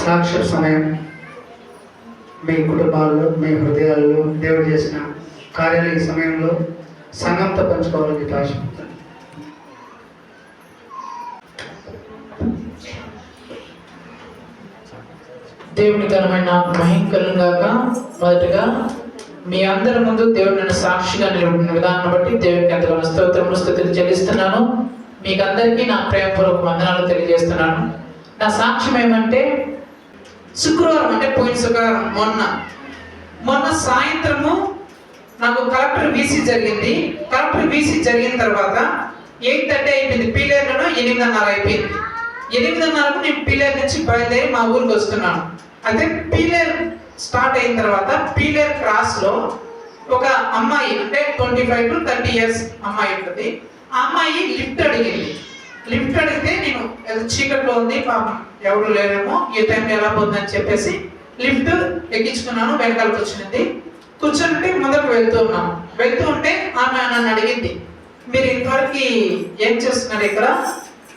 సాక్షి సమయం మీ కుటుంబాల్లో మీ హృదయాల్లో దేవుడు చేసిన కార్యాలు ఈ సమయంలో సంఘంతో పంచుకోవాలని చెప్పి ఆశపడుతున్నాను దేవుని ఘనమైన మహింకలను గాక మొదటగా మీ అందరి ముందు దేవుడు నన్ను సాక్షిగా నిలబడిన విధానం బట్టి దేవునికి ఎంతగానో స్తోత్రములు స్థుతులు చెల్లిస్తున్నాను. మీకు అందరికీ నా ప్రేమపూర్వక వందనాలు తెలియజేస్తున్నాను. నా సాక్ష్యం ఏమంటే శుక్రవారం అంటే పోయిన శుక్రవారం మొన్న. మొన్న సాయంత్రము నాకు కలెక్టర్ వీసీ జరిగింది. కలెక్టర్ వీసీ జరిగిన తర్వాత ఎయిట్ థర్టీ అయిపోయింది. పీలేరులో ఎనిమిదిన్నర అయిపోయింది. ఎనిమిదిన్నరకు నేను పీలేర్ నుంచి బయలుదేరి మా ఊరికి వస్తున్నాను. అయితే పీలేర్ స్టార్ట్ అయిన తర్వాత పీలేర్ క్రాస్లో ఒక అమ్మాయి అంటే twenty five to thirty years అమ్మాయి ఉంటుంది. ఆ అమ్మాయి లిఫ్ట్ అడిగింది. లిఫ్ట్ అడిగితే నేను ఏదో చీకట్లో ఉంది పాపం ఎవరు లేరేమో ఏ టైంలో ఎలా పోతుందని చెప్పేసి లిఫ్ట్ ఎక్కించుకున్నాను వెనకాలకు వచ్చింది. కూర్చుంటే ముందరకు వెళ్తూ ఉన్నాను వెళ్తూ ఉంటే ఆమె నన్ను అడిగింది మీరు ఇంతవరకు ఏం చేస్తున్నారు ఇక్కడ?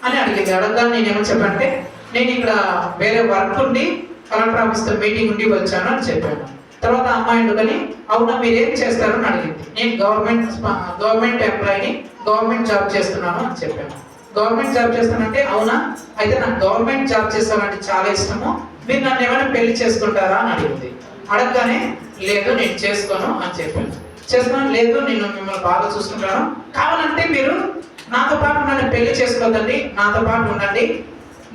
అని అడిగింది. అడగగా నేను ఏమని చెప్పంటే నేను ఇక్కడ వేరే వర్క్ ఉండి కలెక్టర్ ఆఫీస్తో మీటింగ్ ఉండి వచ్చాను అని చెప్పాను. తర్వాత అమ్మాయి ఉండుకొని అవునా మీరు ఏం చేస్తారు అని అడిగింది. నేను గవర్నమెంట్ గవర్నమెంట్ ఎంప్లాయీని గవర్నమెంట్ జాబ్ చేస్తున్నాను అని చెప్పాను. గవర్నమెంట్ జాబ్ చేస్తానంటే అవునా? అయితే నాకు గవర్నమెంట్ జాబ్ చేస్తానంటే చాలా ఇష్టము. మీరు నన్ను ఏమైనా పెళ్ళి చేసుకుంటారా అని అడిగింది. అడగగానే లేదు నేను చేసుకోను అని చెప్పాను చేస్తున్నాను లేదు నేను మిమ్మల్ని బాగా చూసుకుంటాను. కావాలంటే మీరు నాతో పాటు నన్ను పెళ్ళి చేసుకోదండి నాతో పాటు ఉండండి.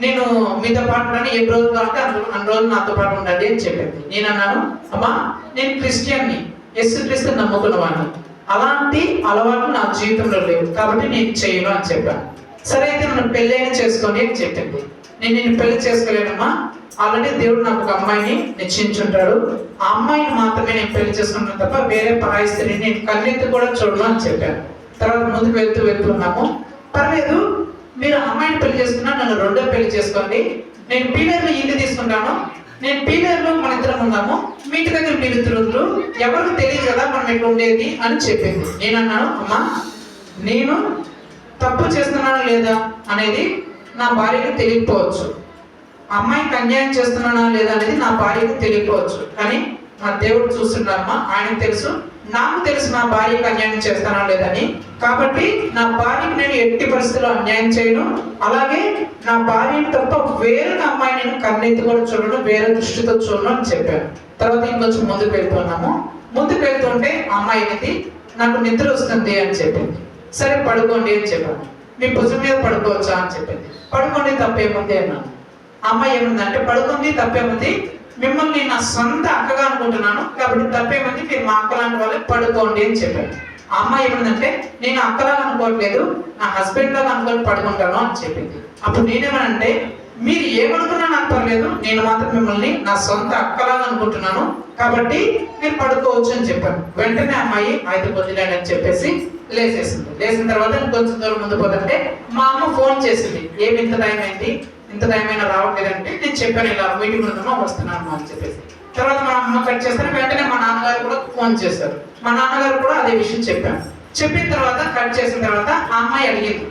నేను మీతో పాటు ఉండండి ఏ రోజు కావాలంటే అన్ని అన్ని రోజులు నాతో పాటు ఉండండి అని చెప్పింది నేను అన్నాను అమ్మా నేను క్రిస్టియన్ని ఎస్ క్రిస్తు నమ్ముకున్న వాడిని. అలాంటి అలవాట్లు నా జీవితంలో లేవు. కాబట్టి నేను చేయను అని చెప్పాను. సరే అయితే మనం పెళ్ళైనా చేసుకొని అని చెప్పింది. నేను నేను పెళ్ళి చేసుకోలేనమ్మా. ఆల్రెడీ దేవుడు నాకు ఒక అమ్మాయిని నిశ్చయించుంటాడు. ఆ అమ్మాయిని మాత్రమే నేను పెళ్ళి చేసుకుంటాను తప్ప వేరే పరాయి స్త్రీని నేను కన్నెత్తి కూడా చూడను అని చెప్పాను. తర్వాత ముందుకు వెళ్తూ వెళ్తున్నాము పర్లేదు మీరు అమ్మాయిని పెళ్ళి చేసుకున్నా నన్ను రెండో పెళ్ళి చేసుకోండి. నేను పీలేర్లో ఇల్లు తీసుకుంటాను. నేను పీలేర్లో మన ఇద్దరం ఉన్నాము. మీ ఇంటి దగ్గర మీరు ఇద్దరు ఎవరికి తెలియదు కదా మనం ఎట్లా ఉండేది అని చెప్పింది. నేను అన్నాను అమ్మా నేను తప్పు చేస్తున్నానా లేదా అనేది నా భార్యకు తెలియకపోవచ్చు. అమ్మాయికి అన్యాయం చేస్తున్నానా లేదా అనేది నా భార్యకు తెలియకపోవచ్చు. కానీ నా దేవుడు చూస్తున్నారమ్మా ఆయనకు తెలుసు. నాకు తెలుసు నా భార్యకు అన్యాయం చేస్తానా లేదని కాబట్టి నా భార్యకు నేను ఎట్టి పరిస్థితుల్లో అన్యాయం చేయను. అలాగే నా భార్యను తప్ప వేరొక అమ్మాయి నేను కన్నెత్తి కూడా చూడను వేరే దృష్టితో చూడను అని చెప్పాను. తర్వాత ఇంకొంచెం ముందుకు వెళ్తున్నాము. ముందుకు వెళ్తుంటే అమ్మాయి అనేది నాకు నిద్ర వస్తుంది అని చెప్పింది. సరే పడుకోండి అని చెప్పాను. మీ భుజం మీద పడుకోవచ్చా అని చెప్పింది పడుకోండి తప్పేముంది అన్నాను. అమ్మాయి ఏముందంటే పడుకుంది తప్పేముంది? మిమ్మల్ని నా సొంత అక్కగా అనుకుంటున్నాను. కాబట్టి తప్పేముంది? మీరు మా అక్కలాంటి వాళ్ళకి పడుకోండి అని చెప్పాను. ఆ అమ్మాయి ఏముందంటే నేను అక్కలాగా అనుకోవట్లేదు నా హస్బెండ్ లాగా అనుకొని పడుకుంటాను అని చెప్పింది. అప్పుడు నేనేమనంటే మీరు ఏమనుకున్నా నాకు పర్లేదు. నేను మాత్రం మిమ్మల్ని నా సొంత అక్కలాగా అనుకుంటున్నాను. కాబట్టి మీరు పడుకోవచ్చు అని చెప్పాను. వెంటనే అమ్మాయి అయితే వదిలేండి అని చెప్పేసి లేచేసింది లేచిన తర్వాత కొంచెం దూరం ముందు పోతుంటే మా అమ్మ ఫోన్ చేసింది. ఏమి ఇంత టైం అయింది? ఇంత టైం అయినా రావట్లేదంటే నేను చెప్పాను ఇలా మీటింగ్ ఉందమ్మా వస్తున్నాను అని చెప్పేసి. తర్వాత మా అమ్మ కట్ చేస్తాను వెంటనే మా నాన్నగారు కూడా ఫోన్ చేశారు. మా నాన్నగారు కూడా అదే విషయం చెప్పాను చెప్పిన తర్వాత కట్ చేసిన తర్వాత ఆ అమ్మాయి అడిగింది.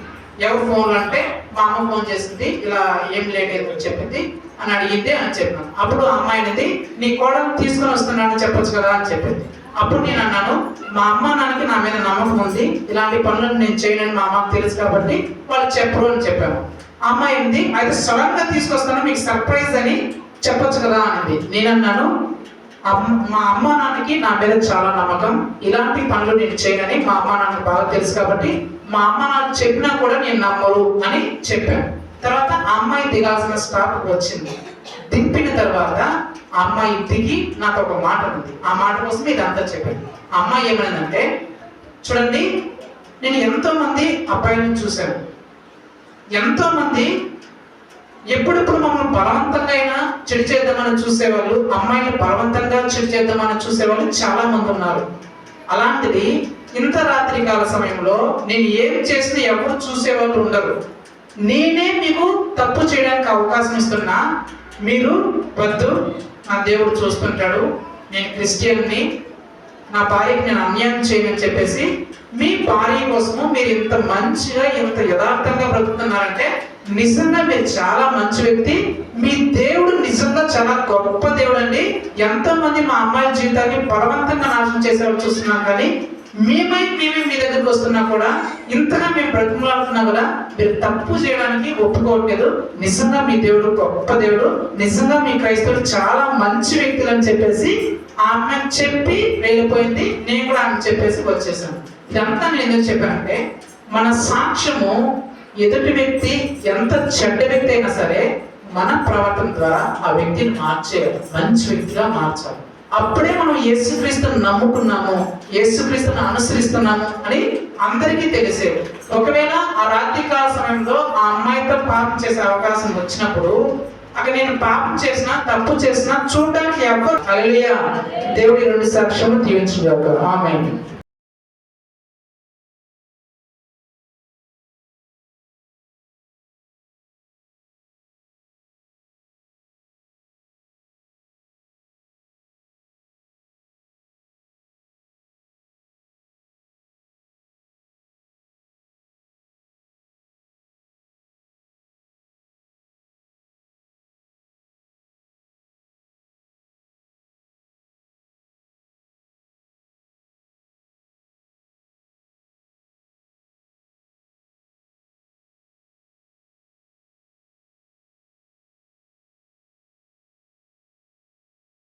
ఎవరు ఫోన్ అంటే మా అమ్మ ఫోన్ చేసింది ఇలా ఏం లేట్ అయిందని చెప్పింది అని అడిగింది అని చెప్పాను. అప్పుడు ఆ అమ్మాయి అనేది నీ కోడలు తీసుకొని వస్తున్నాను చెప్పొచ్చు కదా అని చెప్పింది. అప్పుడు నేను అన్నాను మా అమ్మ నాన్నకి నా మీద నమ్మకం ఉంది. ఇలాంటి పనులను నేను చేయనని మా అమ్మకి తెలుసు కాబట్టి వాళ్ళు చెప్పరు అని చెప్పాము అమ్మాయి ఉంది అయితే సడన్గా తీసుకొస్తాను మీకు సర్ప్రైజ్ అని చెప్పొచ్చు కదా అన్నది నేను అన్నాను మా అమ్మ నాన్నకి నా మీద చాలా నమ్మకం. ఇలాంటి పనులు నేను చేయనని మా అమ్మ నాన్నకి బాగా తెలుసు కాబట్టి మా అమ్మ నాకు చెప్పినా కూడా నేను నమ్మరు అని చెప్పాను. తర్వాత అమ్మాయి దిగాల్సిన స్టాప్ వచ్చింది. దింపిన తర్వాత ఆ అమ్మాయి దిగి నాకు ఒక మాట ఉంది. ఆ మాట కోసం ఇదంతా చెప్పాను. అమ్మాయి ఏమైందంటే చూడండి నేను ఎంతో మంది అబ్బాయిలను చూశాను. ఎంతో మంది ఎప్పుడెప్పుడు మమ్మల్ని బలవంతంగా అయినా చెడు చేద్దామని చూసేవాళ్ళు అమ్మాయిని బలవంతంగా చెడు చేద్దామని చూసేవాళ్ళు చాలా మంది ఉన్నారు. అలాంటిది ఇంత రాత్రి కాల సమయంలో నేను ఏం చేసినా ఎవరు చూసేవాళ్ళు ఉండరు. నేనే మీకు తప్పు చేయడానికి అవకాశం ఇస్తున్నా. మీరు వద్దు నా దేవుడు చూస్తుంటాడు. నేను క్రిస్టియన్ని నా భార్యకి నేను అన్యాయం చేయనని చెప్పేసి మీ భార్య కోసము మీరు ఇంత మంచిగా ఇంత యథార్థంగా బ్రతుకుతున్నారంటే నిజంగా మీరు చాలా మంచి వ్యక్తి. మీ దేవుడు నిజంగా చాలా గొప్ప దేవుడు అండి ఎంతో మంది మా అమ్మాయి జీవితాన్ని బలవంతంగా నాశనం చేసేవాళ్ళు చూస్తున్నాం కానీ మేమై మేమే మీ దగ్గరికి వస్తున్నా కూడా ఇంతగా మేము బ్రతిమలాడుతున్నా కూడా మీరు తప్పు చేయడానికి ఒప్పుకోవట్లేదు. నిజంగా మీ దేవుడు గొప్ప దేవుడు. నిజంగా మీ క్రైస్తవుడు చాలా మంచి వ్యక్తులు అని చెప్పేసి ఆమె చెప్పి వెళ్ళిపోయింది. నేను కూడా ఆమె చెప్పేసి వచ్చేసాను. ఇదంతా నేను ఎందుకు చెప్పానంటే మన సాక్ష్యము ఎదుటి వ్యక్తి ఎంత చెడ్డ వ్యక్తి అయినా సరే మన ప్రవర్తన ద్వారా ఆ వ్యక్తిని మార్చేయాలి. మంచి వ్యక్తిగా మార్చాలి. అప్పుడే మనం యేసుక్రీస్తుని నమ్ముకున్నాము యేసుక్రీస్తుని అనుసరిస్తున్నాము అని అందరికీ తెలిసేది ఒకవేళ ఆ రాత్రి కాల సమయంలో ఆ అమ్మాయితో పాపం చేసే అవకాశం వచ్చినప్పుడు అక్కడ నేను పాపం చేసిన తప్పు చేసిన చూడడానికి ఎవరు హల్లెలూయా. దేవుడి రెండు సాక్ష్యము దీవించుగాక ఆమె